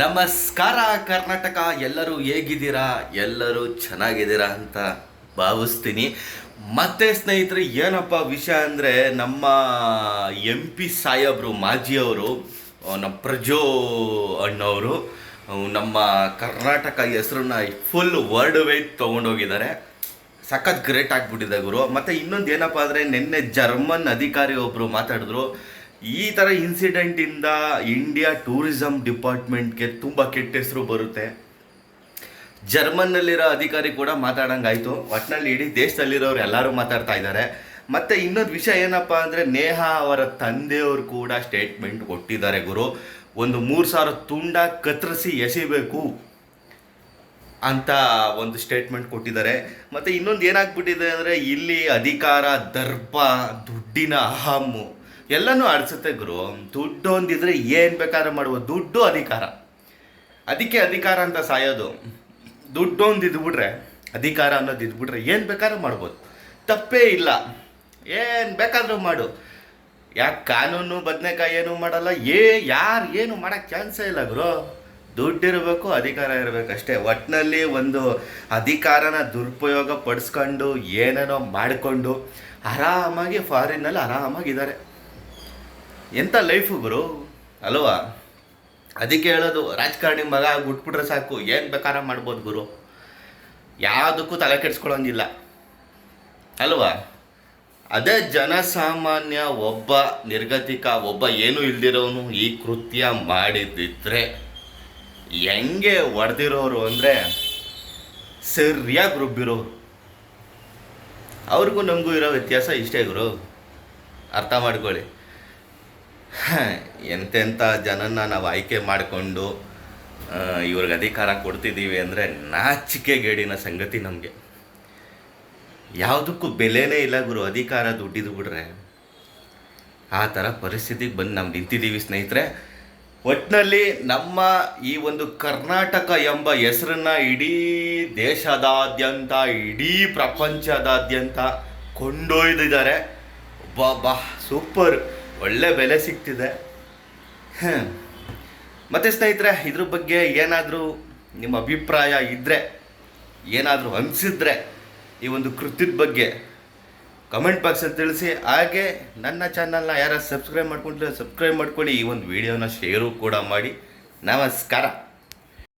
ನಮಸ್ಕಾರ ಕರ್ನಾಟಕ, ಎಲ್ಲರೂ ಹೇಗಿದ್ದೀರಾ? ಎಲ್ಲರೂ ಚೆನ್ನಾಗಿದ್ದೀರಾ ಅಂತ ಭಾವಿಸ್ತೀನಿ. ಮತ್ತೆ ಸ್ನೇಹಿತರೆ, ಏನಪ್ಪ ವಿಷಯ ಅಂದರೆ ನಮ್ಮ ಎಂ ಪಿ ಸಾಹೇಬ್ರು ಮಾಜಿಯವರು ನಮ್ಮ ಪ್ರಜೋ ಅಣ್ಣವರು ನಮ್ಮ ಕರ್ನಾಟಕ ಹೆಸರನ್ನ ಫುಲ್ ವರ್ಲ್ಡ್ ವೈಡ್ ತೊಗೊಂಡೋಗಿದ್ದಾರೆ. ಸಖತ್ ಗ್ರೇಟ್ ಆಗಿಬಿಟ್ಟಿದೆ ಗುರು. ಮತ್ತು ಇನ್ನೊಂದು ಏನಪ್ಪ ಅಂದರೆ, ನಿನ್ನೆ ಜರ್ಮನ್ ಅಧಿಕಾರಿ ಒಬ್ಬರು ಮಾತಾಡಿದ್ರು. ಈ ಥರ ಇನ್ಸಿಡೆಂಟಿಂದ ಇಂಡಿಯಾ ಟೂರಿಸಮ್ ಡಿಪಾರ್ಟ್ಮೆಂಟ್ಗೆ ತುಂಬ ಕೆಟ್ಟ ಹೆಸರು ಬರುತ್ತೆ. ಜರ್ಮನ್ನಲ್ಲಿರೋ ಅಧಿಕಾರಿ ಕೂಡ ಮಾತಾಡೋಂಗಾಯಿತು ಒಟ್ಟಿನಲ್ಲಿ ಇಡೀ ದೇಶದಲ್ಲಿರೋರು ಎಲ್ಲರೂ ಮಾತಾಡ್ತಾ ಇದ್ದಾರೆ. ಮತ್ತು ಇನ್ನೊಂದು ವಿಷಯ ಏನಪ್ಪ ಅಂದರೆ ನೇಹಾ ಅವರ ತಂದೆಯವರು ಕೂಡ ಸ್ಟೇಟ್ಮೆಂಟ್ ಕೊಟ್ಟಿದ್ದಾರೆ ಗುರು. ಒಂದು ಮೂರು ಸಾವಿರ ತುಂಡ ಕತ್ತರಿಸಿ ಎಸಿಬೇಕು ಅಂತ ಒಂದು ಸ್ಟೇಟ್ಮೆಂಟ್ ಕೊಟ್ಟಿದ್ದಾರೆ. ಮತ್ತು ಇನ್ನೊಂದು ಏನಾಗ್ಬಿಟ್ಟಿದೆ ಅಂದರೆ ಇಲ್ಲಿ ಅಧಿಕಾರ ದರ್ಪ ದುಡ್ಡಿನ ಅಹಮ್ಮು ಎಲ್ಲನೂ ಆಡಿಸುತ್ತೆ ಗುರು. ದುಡ್ಡು ಒಂದಿದ್ರೆ ಏನು ಬೇಕಾದ್ರೂ ಮಾಡುವ. ದುಡ್ಡು ಅಧಿಕಾರ. ಅದಕ್ಕೆ ಅಧಿಕಾರ ಅಂತ ಸಾಯೋದು. ದುಡ್ಡು ಇದ್ಬಿಟ್ರೆ ಅಧಿಕಾರ ಅನ್ನೋದು ಇದ್ಬಿಟ್ರೆ ಏನು ಬೇಕಾದ್ರೂ ಮಾಡ್ಬೋದು. ತಪ್ಪೇ ಇಲ್ಲ. ಏನು ಬೇಕಾದರೂ ಮಾಡು. ಯಾಕೆ ಕಾನೂನು, ಬದನೆಕಾಯಿ ಏನು ಮಾಡಲ್ಲ? ಏ, ಯಾರು ಏನು ಮಾಡೋಕ್ಕೆ ಚಾನ್ಸೇ ಇಲ್ಲ ಗುರು. ದುಡ್ಡಿರಬೇಕು, ಅಧಿಕಾರ ಇರಬೇಕು ಅಷ್ಟೇ. ಒಟ್ಟಿನಲ್ಲಿ ಒಂದು ಅಧಿಕಾರನ ದುರುಪಯೋಗ ಪಡಿಸ್ಕೊಂಡು, ಏನೇನೋ ಮಾಡಿಕೊಂಡು, ಆರಾಮಾಗಿ ಫಾರಿನ್ನಲ್ಲಿ ಆರಾಮಾಗಿದ್ದಾರೆ ಎಂಥ ಲೈಫು ಗುರು? ಅಲ್ವಾ? ಅದಕ್ಕೆ ಹೇಳೋದು, ರಾಜಕಾರಣಿ ಮಗ ಬಿಟ್ಬಿಟ್ರೆ ಸಾಕು. ಏನು ಬೇಕಾರ ಮಾಡ್ಬೋದು ಗುರು? ಯಾವುದಕ್ಕೂ ತಲೆ ಕೆಡಿಸ್ಕೊಳ್ಳೋಂಗಿಲ್ಲ. ಅಲ್ವಾ? ಅದೇ ಜನಸಾಮಾನ್ಯ ಒಬ್ಬ ನಿರ್ಗತಿಕ, ಒಬ್ಬ ಏನೂ ಇಲ್ದಿರೋನು ಈ ಕೃತ್ಯ ಮಾಡಿದ್ದಿದ್ರೆ ಹೆಂಗೆ ಹೊಡೆದಿರೋರು ಅಂದರೆ ಸರಿಯಾಗಿ ರುಬ್ಬಿರೋರು ಅವ್ರಿಗೂ ನಮಗೂ ಇರೋ ವ್ಯತ್ಯಾಸ ಇಷ್ಟೇ ಗುರು. ಅರ್ಥ ಮಾಡ್ಕೊಳ್ಳಿ. ಎಂತೆಂಥ ಜನನ ನಾವು ಆಯ್ಕೆ ಮಾಡಿಕೊಂಡು ಇವ್ರಿಗೆ ಅಧಿಕಾರ ಕೊಡ್ತಿದ್ದೀವಿ ಅಂದರೆ ನಾಚಿಕೆಗೇಡಿನ ಸಂಗತಿ ನಮಗೆ. ಯಾವುದಕ್ಕೂ ಬೆಲೆನೇ ಇಲ್ಲ ಗುರು, ಅಧಿಕಾರ ದುಡ್ಡಿದು ಬಿಡ್ರೆ. ಆ ಥರ ಪರಿಸ್ಥಿತಿಗೆ ಬಂದು ನಾವು ನಿಂತಿದ್ದೀವಿ ಸ್ನೇಹಿತರೆ. ಒಟ್ಟಿನಲ್ಲಿ ನಮ್ಮ ಈ ಒಂದು ಕರ್ನಾಟಕ ಎಂಬ ಹೆಸರನ್ನ ಇಡೀ ದೇಶದಾದ್ಯಂತ, ಇಡೀ ಪ್ರಪಂಚದಾದ್ಯಂತ ಕೊಂಡೊಯ್ದಿದ್ದಾರೆ. ಬಾ ಬಾ, ಸೂಪರ್. ಒಳ್ಳೆ ಬೆಲೆ ಸಿಗ್ತಿದೆ ಮತ್ತು ಸ್ನೇಹಿತರೆ, ಇದ್ರ ಬಗ್ಗೆ ಏನಾದರೂ ನಿಮ್ಮ ಅಭಿಪ್ರಾಯ ಇದ್ದರೆ ಏನಾದರೂ ಅನಿಸಿದ್ರೆ ಈ ಒಂದು ಕೃತ್ಯದ ಬಗ್ಗೆ ಕಮೆಂಟ್ ಬಾಕ್ಸಲ್ಲಿ ತಿಳಿಸಿ. ಹಾಗೆ ನನ್ನ ಚಾನಲ್ನ ಯಾರು ಸಬ್ಸ್ಕ್ರೈಬ್ ಮಾಡ್ಕೊಂಡ್ರೆ ಸಬ್ಸ್ಕ್ರೈಬ್ ಮಾಡ್ಕೊಳ್ಳಿ. ಈ ಒಂದು ವಿಡಿಯೋನ ಶೇರು ಕೂಡ ಮಾಡಿ. ನಮಸ್ಕಾರ.